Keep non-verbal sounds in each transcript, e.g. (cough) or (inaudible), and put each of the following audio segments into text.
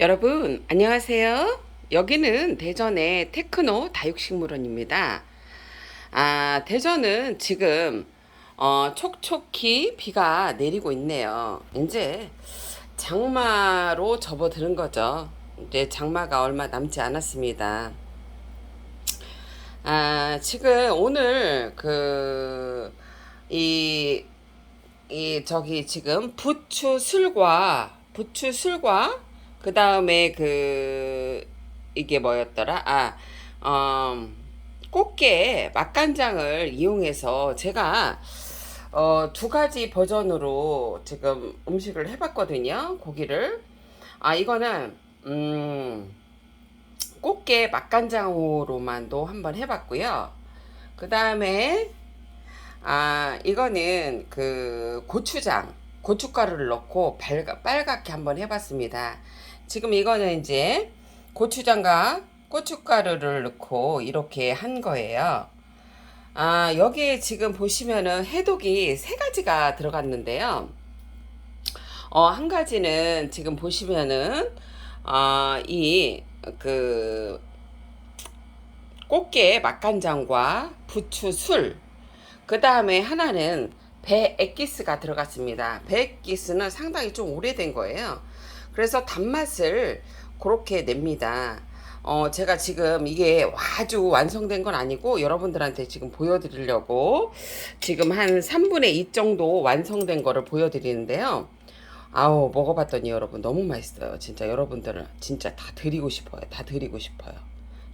여러분, 안녕하세요. 여기는 대전의 테크노 다육식물원입니다. 아, 대전은 지금, 어, 촉촉히 비가 내리고 있네요. 이제 장마로 접어드는 거죠. 이제 장마가 얼마 남지 않았습니다. 아, 지금 오늘 그, 이, 이, 저기 지금 부추 술과, 부추 술과, 그 다음에 그, 이게 뭐였더라? 아, 어, 꽃게 맛간장을 이용해서 제가 어, 두 가지 버전으로 지금 음식을 해봤거든요. 고기를. 아, 이거는, 음, 꽃게 맛간장으로만도 한번 해봤고요. 그 다음에 아 이거는 그 고추장 고춧가루를 넣고 빨갛게 한번 해봤습니다. 지금 이거는 이제 고추장과 고춧가루를 넣고 이렇게 한 거예요. 아 여기에 지금 보시면은 해독이 세 가지가 들어갔는데요. 어, 한 가지는 지금 보시면은 아, 이 그 꽃게 맛간장과 부추 술, 그 다음에 하나는 배 액기스가 들어갔습니다. 배 액기스는 상당히 좀 오래된 거예요. 그래서 단맛을 그렇게 냅니다. 어, 제가 지금 이게 아주 완성된 건 아니고 여러분들한테 지금 보여드리려고 지금 한 3분의 2 정도 완성된 거를 보여드리는데요. 아우, 먹어봤더니 여러분 너무 맛있어요. 진짜 여러분들은 진짜 다 드리고 싶어요. 다 드리고 싶어요.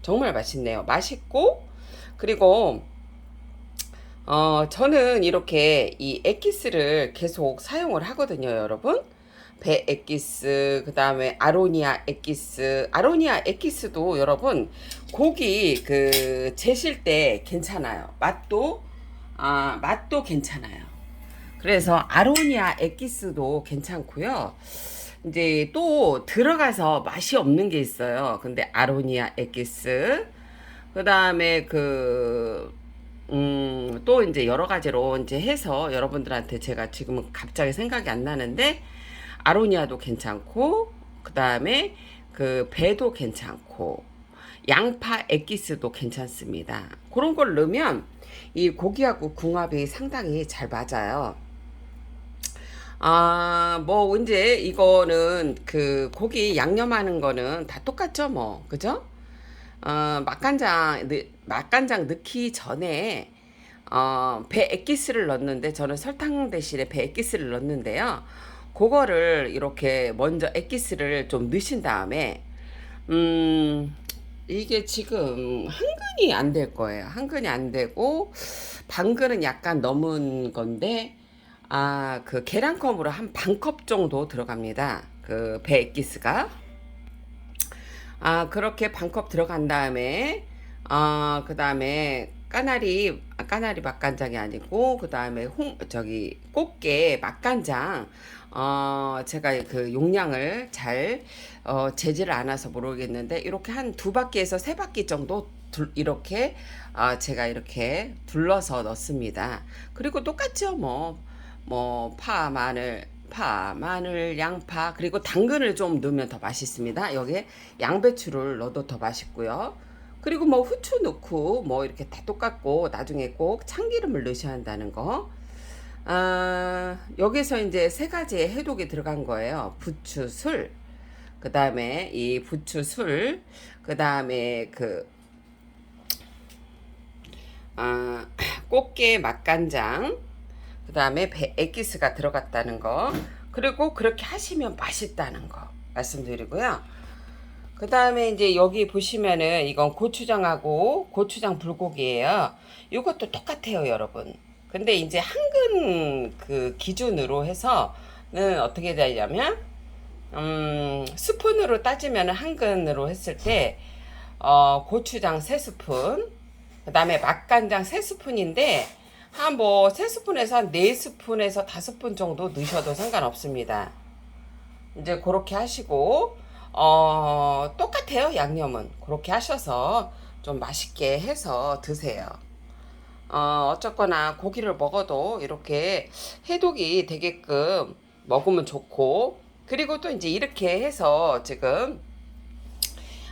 정말 맛있네요. 맛있고, 그리고 어, 저는 이렇게 이 엑기스를 계속 사용을 하거든요, 여러분. 배 엑기스, 그 다음에 아로니아 엑기스. 아로니아 엑기스도 여러분, 고기 그 재실 때 괜찮아요. 맛도, 아, 맛도 괜찮아요. 그래서 아로니아 엑기스도 괜찮고요. 이제 또 들어가서 맛이 없는 게 있어요. 근데 아로니아 엑기스. 그 다음에 그, 음, 또 이제 여러 가지로 이제 해서 여러분들한테 제가 지금은 갑자기 생각이 안 나는데, 아로니아도 괜찮고, 그 다음에 그 배도 괜찮고, 양파 엑기스도 괜찮습니다. 그런 걸 넣으면 이 고기하고 궁합이 상당히 잘 맞아요. 아, 뭐, 이제 이거는 그 고기 양념하는 거는 다 똑같죠, 뭐. 그죠? 어, 맛간장, 넣- 맛간장 넣기 전에, 어, 배 액기스를 넣는데, 저는 설탕 대신에 배 액기스를 넣는데요. 그거를 이렇게 먼저 액기스를 좀 넣으신 다음에, 음, 이게 지금 한근이 안 될 거예요. 한근이 안 되고, 반근은 약간 넘은 건데, 아, 그 계란컵으로 한 반 컵 정도 들어갑니다. 그 배 액기스가. 아, 그렇게 반 컵 들어간 다음에, 아, 그 다음에 까나리, 아, 까나리 맛간장이 아니고, 그 다음에 홍, 저기, 꽃게 맛간장, 어, 제가 그 용량을 잘, 어, 재지를 않아서 모르겠는데, 이렇게 한 두 바퀴에서 세 바퀴 정도 둘, 이렇게, 아, 제가 이렇게 둘러서 넣습니다. 그리고 똑같죠, 뭐, 뭐, 파, 마늘, 파, 마늘, 양파, 그리고 당근을 좀 넣으면 더 맛있습니다. 여기에 양배추를 넣어도 더 맛있고요. 그리고 뭐 후추 넣고 뭐 이렇게 다 똑같고 나중에 꼭 참기름을 넣으셔야 한다는 거. 아, 여기서 이제 세 가지의 해독이 들어간 거예요. 부추, 술, 그 다음에 이 부추, 술, 그 다음에 그, 아, (clears throat) 꽃게 맛간장, 그 다음에 배 액기스가 들어갔다는 거, 그리고 그렇게 하시면 맛있다는 거 말씀드리고요. 그 다음에 이제 여기 보시면은 이건 고추장하고 고추장 불고기예요. 이것도 똑같아요, 여러분. 근데 이제 한근 그 기준으로 해서는 어떻게 되냐면, 음, 스푼으로 따지면 한근으로 했을 때, 어, 고추장 세스푼 그 다음에 맛간장 세스푼인데 한뭐 세스푼에서 한 네스푼에서 다섯 푼 정도 넣으셔도 상관없습니다. 이제 그렇게 하시고, 어, 똑같아요, 양념은. 그렇게 하셔서 좀 맛있게 해서 드세요. 어, 어쨌거나 고기를 먹어도 이렇게 해독이 되게끔 먹으면 좋고, 그리고 또 이제 이렇게 해서 지금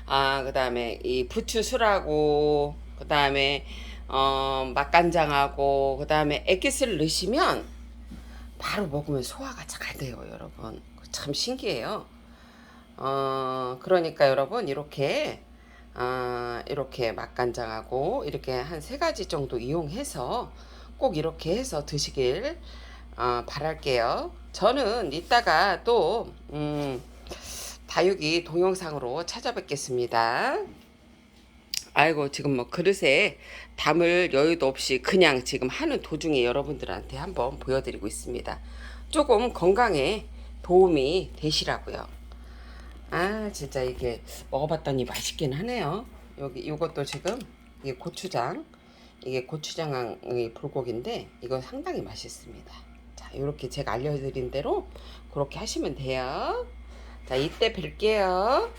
아 그 다음에 이 부추술하고 그 다음에 어 맛간장하고 그 다음에 액기스를 넣으시면 바로 먹으면 소화가 잘 돼요, 여러분. 참 신기해요. 어 그러니까 여러분 이렇게 아 이렇게 맛간장하고 이렇게 한 세 가지 정도 이용해서 꼭 이렇게 해서 드시길 어, 바랄게요. 저는 이따가 또 음, 다육이 동영상으로 찾아뵙겠습니다. 아이고 지금 뭐 그릇에 담을 여유도 없이 그냥 지금 하는 도중에 여러분들한테 한번 보여드리고 있습니다. 조금 건강에 도움이 되시라고요. 아 진짜 이게 먹어봤더니 맛있긴 하네요. 여기 이것도 지금 이게 고추장 이게 고추장이 불고기인데 이거 상당히 맛있습니다. 자 이렇게 제가 알려드린 대로 그렇게 하시면 돼요. 자 이때 뵐게요.